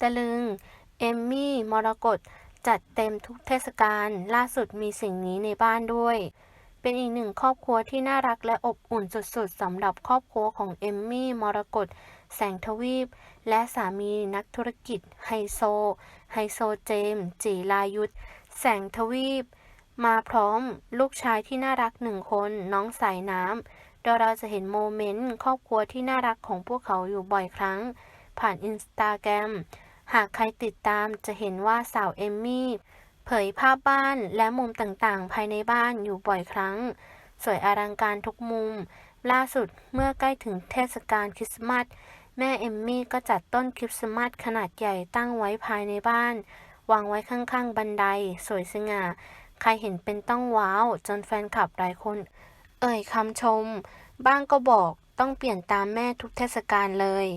ตะลึง เอมมี่ มรกตจัดเต็มทุกเทศกาลล่าสุดมีสิ่งนี้ในบ้านด้วย เป็นอีกหนึ่งครอบครัวที่น่ารักและอบอุ่นสุดๆสำหรับครอบครัวของเอมมี่ มรกตแสงทวีป และสามีนักธุรกิจ ไฮโซ ไฮโซเจม จีรายุทธแสงทวีป มาพร้อมลูกชายที่น่ารักหนึ่งคนน้องสายน้ำโดยเราจะเห็นโมเมนต์ครอบครัวที่น่ารักของพวกเขาอยู่บ่อยครั้ง ผ่านอินสตาแกรม หากใครติดตามจะเห็นว่าสาวเอมมี่เผยภาพบ้านและมุมต่างๆ ภายในบ้านอยู่บ่อยครั้ง สวยอลังการทุกมุม ล่าสุดเมื่อใกล้ถึงเทศกาลคริสต์มาสแม่เอมมี่ก็จัดต้นคริสต์มาสขนาดใหญ่ตั้งไว้ภายในบ้าน วางไว้ข้างๆ บันได สวยสง่า ใครเห็นเป็นต้องว้าว จนแฟนคลับหลายคน เอ่ยคำชม บ้างก็บอกต้องเปลี่ยนตามแม่ทุกเทศกาลเลย